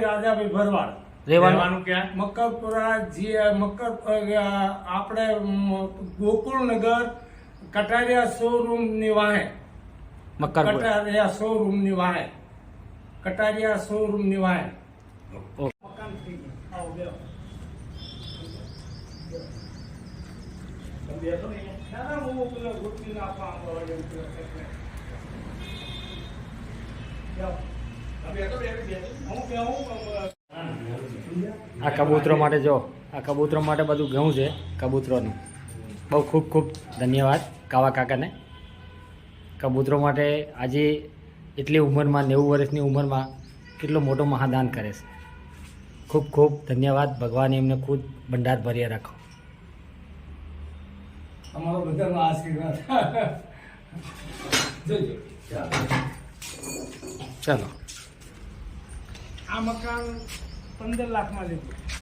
રહેવાનું? રહેવાનું ક્યાં? મકરપુરા જે મકર આપણે ગોકુળનગર કટારિયા શોરૂમની વાહે. કટારિયા શોરૂમની વાહે કટારિયા શોરૂમની વાહે હું આ કબૂતરો માટે જો આ કબૂતરો માટે બધું ઘઉં છે કબૂતરોનું. બહુ ખૂબ ખૂબ ધન્યવાદ કાવા કાકાને. કબૂતરો માટે આજે એટલી ઉંમરમાં નેવું વર્ષની ઉંમરમાં કેટલો મોટો મહાદાન કરે છે. ખૂબ ખૂબ ધન્યવાદ. ભગવાન એમને ખુદ ભંડાર ભર્યા રાખો. અમારો બધાનો આશીર્વાદ. જોજો. ચાલો. આ મકાન પંદર લાખમાં લીધું